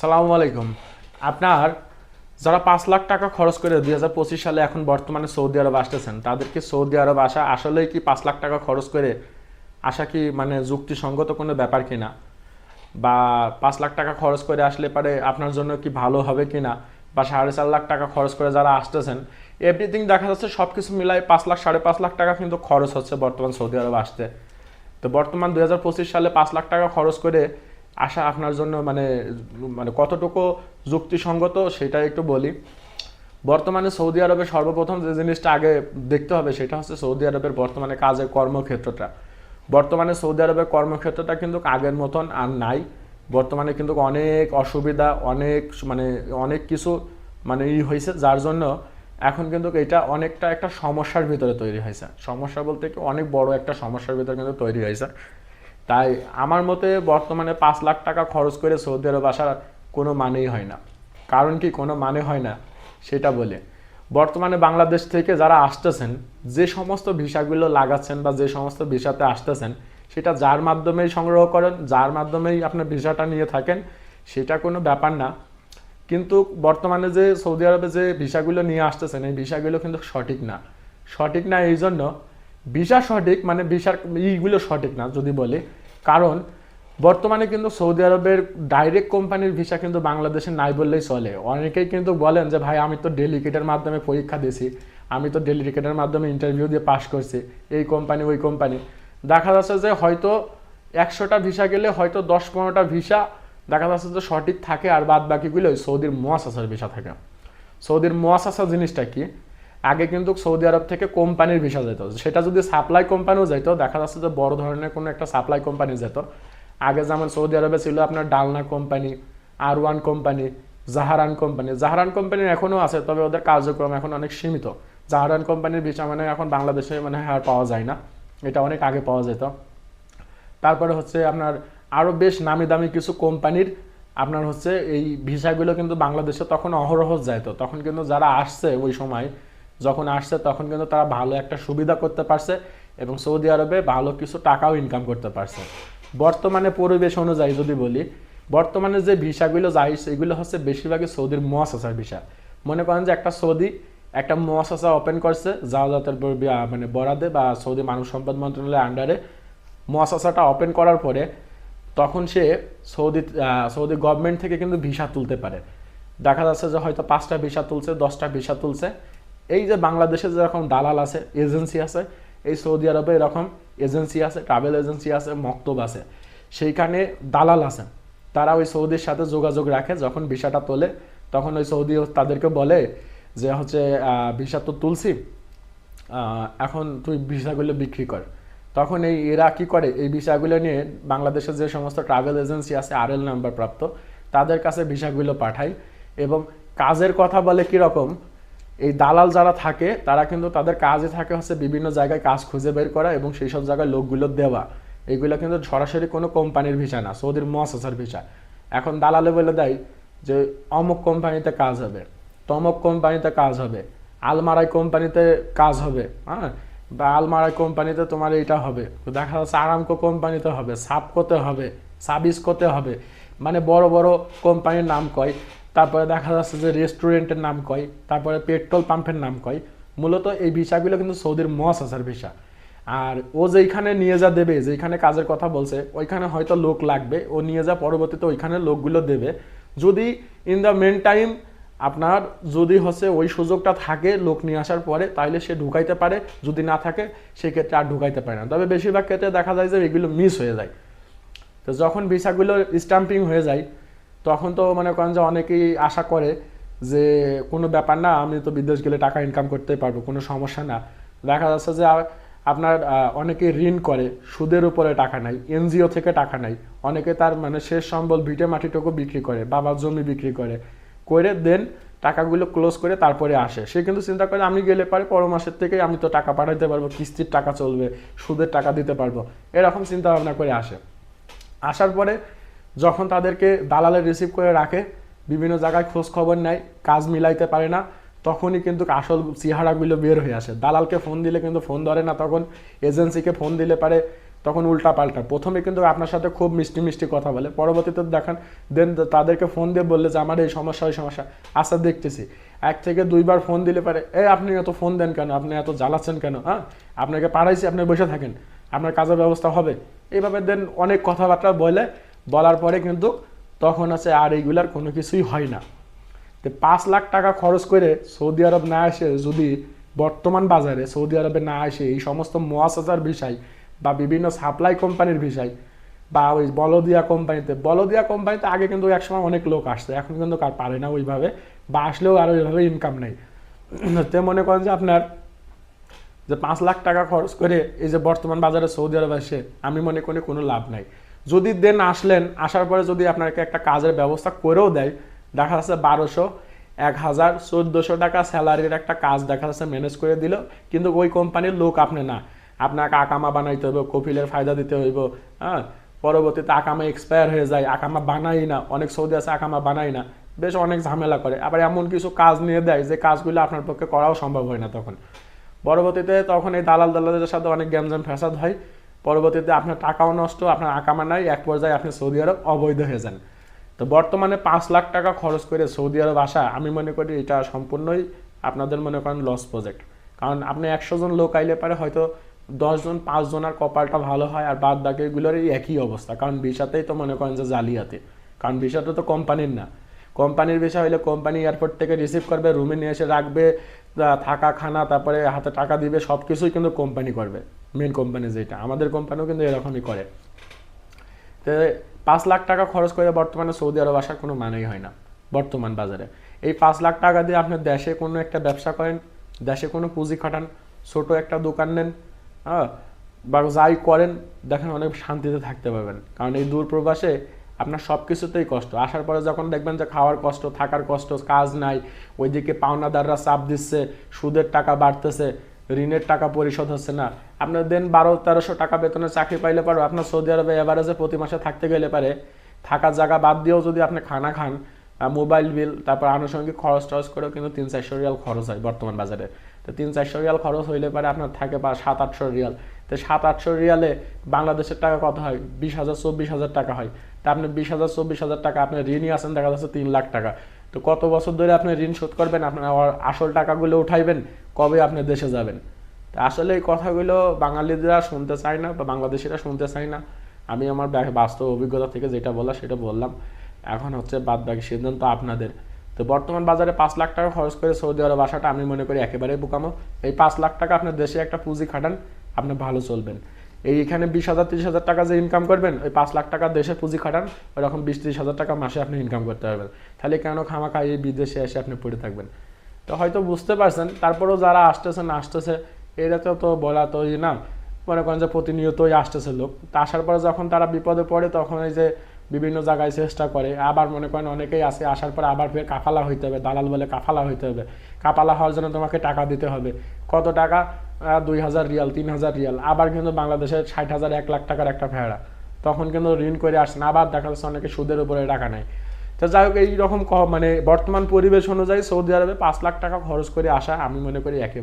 সালামু আলাইকুম। আপনার যারা পাঁচ লাখ টাকা খরচ করে দুই হাজার পঁচিশ সালে এখন বর্তমানে সৌদি আরব আসতেছেন, তাদেরকে সৌদি আরব আসা আসলেই কি পাঁচ লাখ টাকা খরচ করে আসা কি মানে যুক্তিসঙ্গত কোনো ব্যাপার কিনা? বা পাঁচ লাখ টাকা খরচ করে আসলে পারে আপনার জন্য কি ভালো হবে কিনা? বা সাড়ে চার লাখ টাকা খরচ করে যারা আসতেছেন এভরিথিং দেখা যাচ্ছে সব কিছু মিলাই পাঁচ লাখ, সাড়ে পাঁচ লাখ টাকা কিন্তু খরচ হচ্ছে বর্তমান সৌদি আরব আসতে। তো বর্তমান দুই হাজার পঁচিশ সালে পাঁচ লাখ টাকা খরচ করে আসা আপনার জন্য মানে মানে কতটুকু যুক্তিসঙ্গত সেটা একটু বলি। বর্তমানে সৌদি আরবের সর্বপ্রথম যে জিনিসটা আগে দেখতে হবে সেটা হচ্ছে সৌদি আরবের বর্তমানে কাজের কর্মক্ষেত্রটা। বর্তমানে সৌদি আরবের কর্মক্ষেত্রটা কিন্তু আগের মতন আর নাই। বর্তমানে কিন্তু অনেক অসুবিধা, অনেক মানে অনেক কিছু মানে ই হয়েছে, যার জন্য এখন কিন্তু এটা অনেকটা একটা সমস্যার ভিতরে তৈরি হয়েছে। সমস্যা বলতে কি অনেক বড় একটা সমস্যার ভিতরে কিন্তু তৈরি হয়েছে। তাই আমার মতে বর্তমানে পাঁচ লাখ টাকা খরচ করে সৌদি আরব আসার কোনো মানেই হয় না। কারণ কি কোনো মানে হয় না, সেটা বলে। বর্তমানে বাংলাদেশ থেকে যারা আসতেছেন, যে সমস্ত ভিসাগুলো লাগাচ্ছেন বা যে সমস্ত ভিসাতে আসতেছেন, সেটা যার মাধ্যমেই সংগ্রহ করেন, যার মাধ্যমেই আপনার ভিসাটা নিয়ে থাকেন, সেটা কোনো ব্যাপার না। কিন্তু বর্তমানে যে সৌদি আরবে যে ভিসাগুলো নিয়ে আসতেছেন, এই ভিসাগুলো কিন্তু সঠিক না। সঠিক না এই জন্য ভিসা সঠিক মানে ভিসার ইগুলো সঠিক না যদি বলি কারণ বর্তমানে কিন্তু সৌদি আরবের ডাইরেক্ট কোম্পানির ভিসা কিন্তু বাংলাদেশে নাই বললেই চলে। অনেকেই কিন্তু বলেন যে, ভাই, আমি তো ডেলিকেটের মাধ্যমে পরীক্ষা দিয়েছি, আমি তো ডেলিকেটের মাধ্যমে ইন্টারভিউ দিয়ে পাশ করছি, এই কোম্পানি ওই কোম্পানি দেখা যাচ্ছে যে, হয়তো একশোটা ভিসা গেলে হয়তো দশ পনেরোটা ভিসা দেখা যাচ্ছে যে সঠিক থাকে আর বাদ বাকিগুলো সৌদির মোয়াসাসার ভিসা থাকে। সৌদির মোয়াসাসা জিনিসটা কি? আগে কিন্তু সৌদি আরব থেকে কোম্পানির ভিসা যেত। সেটা যদি সাপ্লাই কোম্পানিও যেত, দেখা যাচ্ছে যে বড় ধরনের কোনো একটা সাপ্লাই কোম্পানি যেত। আগে যেমন সৌদি আরবে ছিল আপনার ডালনা কোম্পানি আর one company Dhahran company Dhahran company এখনও আছে, তবে ওদের কার্যক্রম এখন অনেক সীমিত। জাহারান কোম্পানির ভিসা মানে এখন বাংলাদেশে মানে আর পাওয়া যায় না। এটা অনেক আগে পাওয়া যেত। তারপরে হচ্ছে আপনার আরও বেশ নামি দামি কিছু কোম্পানির আপনার হচ্ছে এই ভিসাগুলো কিন্তু বাংলাদেশে তখন অহরহ যাইতো। তখন কিন্তু যারা আসছে ওই সময় যখন আসছে, তখন কিন্তু তারা ভালো একটা সুবিধা করতে পারছে এবং সৌদি আরবে ভালো কিছু টাকাও ইনকাম করতে পারছে। বর্তমানে পরিবেশ অনুযায়ী যদি বলি, বর্তমানে যে ভিসাগুলো যায়, সেগুলো হচ্ছে বেশিরভাগই সৌদির মোয়াসাসার ভিসা। মনে করেন যে একটা সৌদি একটা মোয়াসাসা ওপেন করছে জাহাজাতের মানে বরাদে বা সৌদি মানব সম্পদ মন্ত্রণালয়ের আন্ডারে মোয়াসাসাটা ওপেন করার পরে তখন সে সৌদি সৌদি গভর্নমেন্ট থেকে কিন্তু ভিসা তুলতে পারে। দেখা যাচ্ছে যে হয়তো পাঁচটা ভিসা তুলছে, দশটা ভিসা তুলছে। এই যে বাংলাদেশে যেরকম দালাল আছে, এজেন্সি আছে, এই সৌদি আরবে এরকম এজেন্সি আছে, ট্রাভেল এজেন্সি আছে, মক্তব আছে, সেইখানে দালাল আছে। তারা ওই সৌদির সাথে যোগাযোগ রাখে, যখন ভিসাটা তোলে, তখন ওই সৌদি তাদেরকে বলে যে হচ্ছে ভিসা তো তুলছি এখন তুই ভিসাগুলো বিক্রি কর। তখন এই এরা কি করে? এই ভিসাগুলো নিয়ে বাংলাদেশের যে সমস্ত ট্রাভেল এজেন্সি আছে আর এল নাম্বার প্রাপ্ত, তাদের কাছে ভিসাগুলো পাঠায় এবং কাজের কথা বলে কীরকম? এই দালাল যারা থাকে, তারা কিন্তু তাদের কাজে থাকে হচ্ছে বিভিন্ন জায়গায় কাজ খুঁজে বের করা এবং সেই সব জায়গায় লোকগুলো দেওয়া। এগুলো কিন্তু সরাসরি কোনো কোম্পানির ভিসা না, সৌদির মহাসাসার ভিসা। এখন দালালে বলে দেয় যে, অমুক কোম্পানিতে কাজ হবে, তমক কোম্পানিতে কাজ হবে, আলমারাই কোম্পানিতে কাজ হবে হ্যাঁ? বা আলমারাই কোম্পানিতে তোমার এইটা হবে। দেখা যাচ্ছে আরামকো কোম্পানিতে হবে সাবকোতে হবে, সাবিসকোতে হবে। মানে বড় বড় কোম্পানির নাম কয় তারপরে দেখা যাচ্ছে যে রেস্টুরেন্টের নাম কয়, তারপরে পেট্রোল পাম্পের নাম কয়। মূলত এই ভিসাগুলো কিন্তু সৌদির মহাসাসার ভিসা। আর ও যেইখানে নিয়ে যা দেবে, যেইখানে কাজের কথা বলছে, ওইখানে হয়তো লোক লাগবে। ও নিয়ে যা পরবর্তীতে ওইখানে লোকগুলো দেবে। যদি ইন দ্য মেন টাইম আপনার যদি হচ্ছে ওই সুযোগটা থাকে লোক নিয়ে আসার পরে তাহলে সে ঢুকাইতে পারে। যদি না থাকে, সেক্ষেত্রে আর ঢুকাইতে পারে না। তবে বেশিরভাগ ক্ষেত্রে দেখা যায় যে এগুলো মিস হয়ে যায়। তো যখন ভিসাগুলো স্টাম্পিং হয়ে যায় তখন তো মনে করেন যে অনেকেই আশা করে যে কোনো ব্যাপার না, আমি তো বিদেশ গেলে টাকা ইনকাম করতে পারব, কোনো সমস্যা না। দেখা যাচ্ছে যে আপনার অনেকে ঋণ করে, সুদের উপরে টাকা নাই এনজিও থেকে টাকা নাই অনেকে তার মানে শেষ সম্বল ভিটে মাটিটুকু বিক্রি করে, বাবার জমি বিক্রি করে করে দেন টাকাগুলো ক্লোজ করে তারপরে আসে। সে কিন্তু চিন্তা করে, আমি গেলে পারে পর মাসের থেকে আমি তো টাকা পাঠাইতে পারব, কিস্তির টাকা চলবে, সুদের টাকা দিতে পারব, এরকম চিন্তা ভাবনা করে আসে। আসার পরে যখন তাদেরকে দালালে রিসিভ করে রাখে, বিভিন্ন জায়গায় খোঁজ খবর নেয়, কাজ মিলাইতে পারে না, তখনই কিন্তু আসল চেহারাগুলো বের হয়ে আসে। দালালকে ফোন দিলে কিন্তু ফোন ধরে না, তখন এজেন্সিকে ফোন দিলে পারে, তখন উল্টা পাল্টা প্রথমে কিন্তু আপনার সাথে খুব মিষ্টি মিষ্টি কথা বলে, পরবর্তীতে দেখান দেন তাদেরকে ফোন দিয়ে বললে যে, আমার এই সমস্যা, ওই সমস্যা। আচ্ছা দেখতেছি। এক থেকে দুইবার ফোন দিলে পারে, এই, আপনি এত ফোন দেন কেন? আপনি এত জ্বালাচ্ছেন কেন? হ্যাঁ? আপনাকে পাড়াইছি, আপনি বসে থাকেন। আপনার কাজের ব্যবস্থা হবে। এইভাবে দেন অনেক কথাবার্তা বলে বলার পরে কিন্তু তখন আছে আর এইগুলার কোনো কিছুই হয় না। তো পাঁচ লাখ টাকা খরচ করে সৌদি আরব না এসে যদি বর্তমান বাজারে সৌদি আরবে না এসে এই সমস্ত মোয়াসাজার বিষয় বা বিভিন্ন সাপ্লাই কোম্পানির বিষয় বা ওই বলদিয়া কোম্পানিতে বলদিয়া কোম্পানিতে আগে কিন্তু একসময় অনেক লোক আসছে এখন কিন্তু কার পারে না ওইভাবে বা আসলেও আর ওইভাবে ইনকাম নেই। তে মনে করেন যে আপনার যে পাঁচ লাখ টাকা খরচ করে এই যে বর্তমান বাজারে সৌদি আরব আসে আমি মনে করি কোনো লাভ নাই। যদি দেন আসলেন, আসার পরে যদি আপনাকে একটা কাজের ব্যবস্থা করেও দেয়, দেখা যাচ্ছে বারোশো এক হাজার চোদ্দোশো টাকা স্যালারির একটা কাজ দেখা যাচ্ছে ম্যানেজ করে দিল, কিন্তু ওই কোম্পানির লোক আপনি না। আপনাকে আকামা বানাইতে হবে কপিলের ফায়দা দিতে হইব হ্যাঁ? পরবর্তীতে আকামা এক্সপায়ার হয়ে যায়, আকামা বানাই না, অনেক সৌদি আছে আকামা বানাই না, বেশ অনেক ঝামেলা করে। আবার এমন কিছু কাজ নিয়ে দেয়, যে কাজগুলো আপনার পক্ষে করাও সম্ভব হয় না তখন। পরবর্তীতে তখন এই দালাল দালালদের সাথে অনেক গ্যামজাম ফ্যাসাদ হয় পরবর্তীতে আপনার টাকাও নষ্ট, আপনার আকামা নাই, এক পর্যায়ে আপনি সৌদি আরব অবৈধ হয়ে যান। তো বর্তমানে পাঁচ লাখ টাকা খরচ করে সৌদি আরব আসা, আমি মনে করি এটা সম্পূর্ণই আপনাদের মনে করেন লস প্রজেক্ট কারণ আপনি একশো জন লোক আইলে পারে হয়তো দশজন পাঁচজন আর কপালটা ভালো হয় আর বাদ বাকিগুলোর এই একই অবস্থা। কারণ ভিসাতেই তো মনে করেন যে জালিয়াতি। কারণ ভিসাটা তো কোম্পানির না। কোম্পানির বিষয় হলে কোম্পানি এয়ারপোর্ট থেকে রিসিভ করবে রুমে নিয়ে এসে রাখবে থাকা, খানা, তারপরে হাতে টাকা দিবে সব কিছুই কিন্তু কোম্পানি করবে। মেন কোম্পানি যেটা। আমাদের কোম্পানিও কিন্তু এরকমই করে। তো পাঁচ লাখ টাকা খরচ করে বর্তমানে সৌদি আরব আসার কোনো মানেই হয় না, বর্তমান বাজারে। এই পাঁচ লাখ টাকা দিয়ে আপনি দেশে কোনো একটা ব্যবসা করেন, দেশে কোনো পুঁজি খাটান, ছোট একটা দোকান নেন হ্যাঁ বা যাই করেন, দেখেন অনেক শান্তিতে থাকতে পারবেন। কারণ এই দূর প্রবাসে আপনার সব কিছুতেই কষ্ট। আসার পরে যখন দেখবেন যে খাওয়ার কষ্ট, থাকার কষ্ট, কাজ নাই, ওইদিকে পাওনাদাররা চাপ দিচ্ছে, সুদের টাকা বাড়তেছে ঋণের টাকা পরিশোধ হচ্ছে না। আপনার দেন বারো, তেরোশো টাকা বেতনের চাকরি পাইলে পারো। আপনার সৌদি আরবে এভারেজে প্রতি মাসে থাকতে গেলে পারে। থাকার জায়গা বাদ দিয়েও যদি আপনি খানা খান মোবাইল বিল তারপর আনুষঙ্গিক খরচ টরচ করেও কিন্তু তিন চারশো রিয়াল খরচ হয় বর্তমান বাজারে। তো তিন চারশো রিয়াল খরচ হইলে পারে আপনার থাকে বা সাত, আটশো রিয়াল। তো সাত, আটশো রিয়ালে বাংলাদেশের টাকা কত হয়? বিশ হাজার, চব্বিশ হাজার টাকা হয়। তা আপনি বিশ হাজার, চব্বিশ হাজার টাকা আপনি ঋণই আছেন, দেখা যাচ্ছে তিন লাখ টাকা। তো কত বছর ধরে আপনি ঋণ শোধ করবেন? আপনার আসল টাকাগুলো উঠাইবেন? কবে আপনি দেশে যাবেন? আসলে এই কথাগুলো বাঙালিরা শুনতে চায় না বা বাংলাদেশিরা শুনতে চায় না। আমি আমার বাস্তব অভিজ্ঞতা থেকে যেটা বললাম সেটা বললাম। এখন হচ্ছে বাদ বাকি সিদ্ধান্ত আপনাদের। তো বর্তমান বাজারে পাঁচ লাখ টাকা খরচ করে সৌদি আরব আসাটা আমি মনে করি একেবারেই বোকামো। এই পাঁচ লাখ টাকা আপনার দেশে একটা পুঁজি খাটান, আপনি ভালো চলবেন। এই এখানে বিশ হাজার, তিরিশ হাজার টাকা যে ইনকাম করবেন, ওই পাঁচ লাখ টাকা দেশে পুঁজি খাটান ওরকম বিশ, ত্রিশ হাজার টাকা মাসে আপনি ইনকাম করতে পারবেন। তাহলে কেন খামাখা এই বিদেশে এসে আপনি পড়ে থাকবেন? তো হয়তো বুঝতে পারছেন, তারপরেও যারা আসতেছে না আসতেছে এটাতে তো বলা তো ই না। মনে করেন যে প্রতিনিয়তই আসতেছে লোক। তা আসার পরে যখন তারা বিপদে পড়ে, তখন এই যে বিভিন্ন জায়গায় চেষ্টা করে। আবার মনে করেন অনেকেই আসে আসার পর আবার ফের কাফালা হইতে হবে, দালাল বলে কাফালা হইতে হবে। কাফালা হওয়ার জন্য তোমাকে টাকা দিতে হবে। কত টাকা? দুই হাজার রিয়াল, তিন হাজার রিয়াল। আবার কিন্তু বাংলাদেশের ষাট হাজার, এক লাখ টাকার একটা ভেড়া। তখন কিন্তু ঋণ করে আসেন আবার দেখা যাচ্ছে অনেকে সুদের উপরে টাকা নেয়। তো যাই হোক, এইরকম মানে বর্তমান পরিবেশ অনুযায়ী সৌদি আরবে পাঁচ লাখ টাকা খরচ করে আসা আমি মনে করি একে